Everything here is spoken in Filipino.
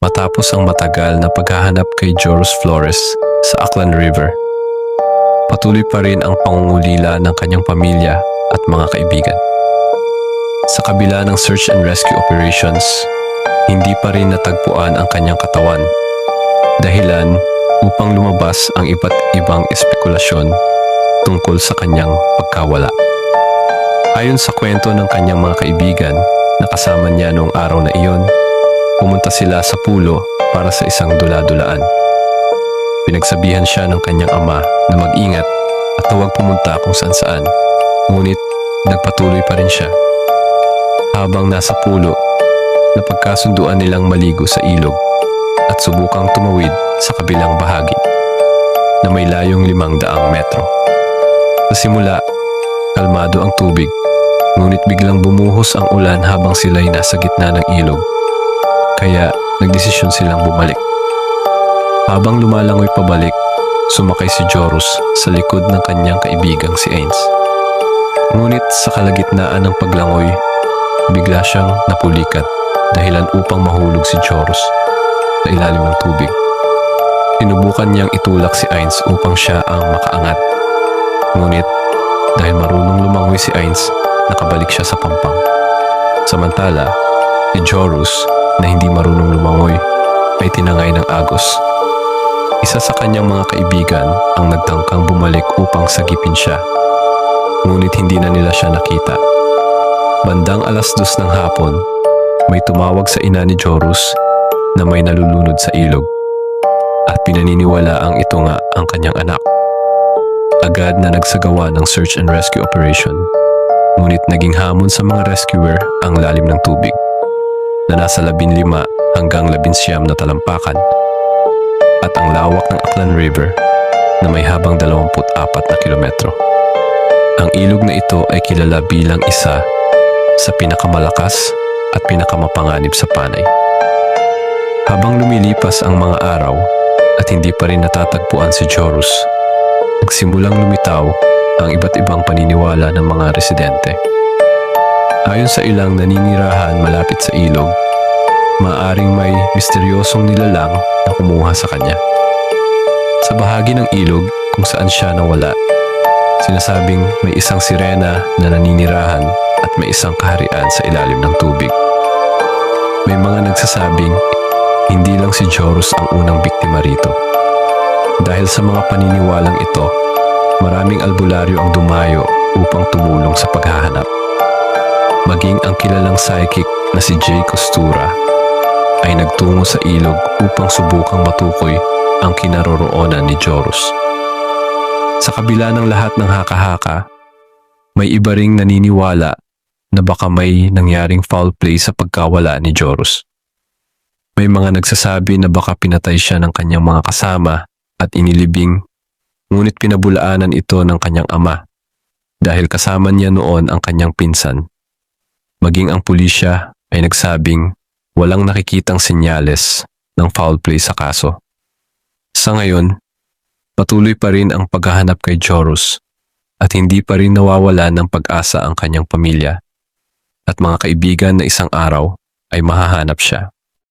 matapos ang matagal na paghahanap kay Joros Flores sa Aklan River. Patuloy pa rin ang pangungulila ng kanyang pamilya at mga kaibigan. Sa kabila ng search and rescue operations, hindi pa rin natagpuan ang kanyang katawan. Dahilan upang lumabas ang iba't ibang espekulasyon tungkol sa kanyang pagkawala. Ayon sa kwento ng kanyang mga kaibigan na kasama niya noong araw na iyon, pumunta sila sa pulo para sa isang dula-dulaan. Pinagsabihan siya ng kanyang ama na mag-ingat at huwag pumunta kung saan saan. Ngunit nagpatuloy pa rin siya. Habang nasa pulo, napagkasunduan nilang maligo sa ilog at subukang tumawid sa kabilang bahagi na may layong limang daang metro. Sa simula, kalmado ang tubig, ngunit biglang bumuhos ang ulan habang sila'y nasa gitna ng ilog. Kaya nagdesisyon silang bumalik. Habang lumalangoy pabalik, sumakay si Joros sa likod ng kanyang kaibigang si Ains. Ngunit sa kalagitnaan ng paglangoy, bigla siyang napulikat dahilan upang mahulog si Joros sa ilalim ng tubig. Sinubukan niyang itulak si Ains upang siya ang makaangat. Ngunit dahil marunong lumangoy si Ains, nakabalik siya sa pampang. Samantala, si Jorus na hindi marunong lumangoy ay tinangay ng agos. Isa sa kanyang mga kaibigan ang nagtangkang bumalik upang sagipin siya. Ngunit hindi na nila siya nakita. Bandang alas dos ng hapon, may tumawag sa ina ni Jorus na may nalulunod sa ilog at pinaniniwala ang ito nga ang kanyang anak. Agad na nagsagawa ng search and rescue operation, ngunit naging hamon sa mga rescuer ang lalim ng tubig na nasa 15 hanggang 19 na talampakan at ang lawak ng Aklan River na may habang 24 na kilometro. Ang ilog na ito ay kilala bilang isa sa pinakamalakas at pinakamapanganib sa panay. Habang lumilipas ang mga araw at hindi pa rin natatagpuan si Jorus, nagsimulang lumitaw ang iba't ibang paniniwala ng mga residente. Ayon sa ilang naninirahan malapit sa ilog, maaring may misteryosong nilalang na kumuha sa kanya. Sa bahagi ng ilog kung saan siya nawala, sinasabing may isang sirena na naninirahan at may isang kaharian sa ilalim ng tubig. May mga nagsasabing hindi lang si Jorus ang unang biktima rito. Dahil sa mga paniniwalang ito, maraming albularyo ang dumayo upang tumulong sa paghahanap. Maging ang kilalang psychic na si Jay Costura ay nagtungo sa ilog upang subukang matukoy ang kinaroroonan ni Jorus. Sa kabila ng lahat ng haka-haka, may iba ring naniniwala na baka may nangyaring foul play sa pagkawala ni Jorus. May mga nagsasabi na baka pinatay siya ng kanyang mga kasama at inilibing, ngunit pinabulaanan ito ng kanyang ama dahil kasama niya noon ang kanyang pinsan. Maging ang pulisya ay nagsabing walang nakikitang senyales ng foul play sa kaso. Sa ngayon, patuloy pa rin ang paghahanap kay Jorus at hindi pa rin nawawala ng pag-asa ang kanyang pamilya at mga kaibigan na isang araw ay mahahanap siya.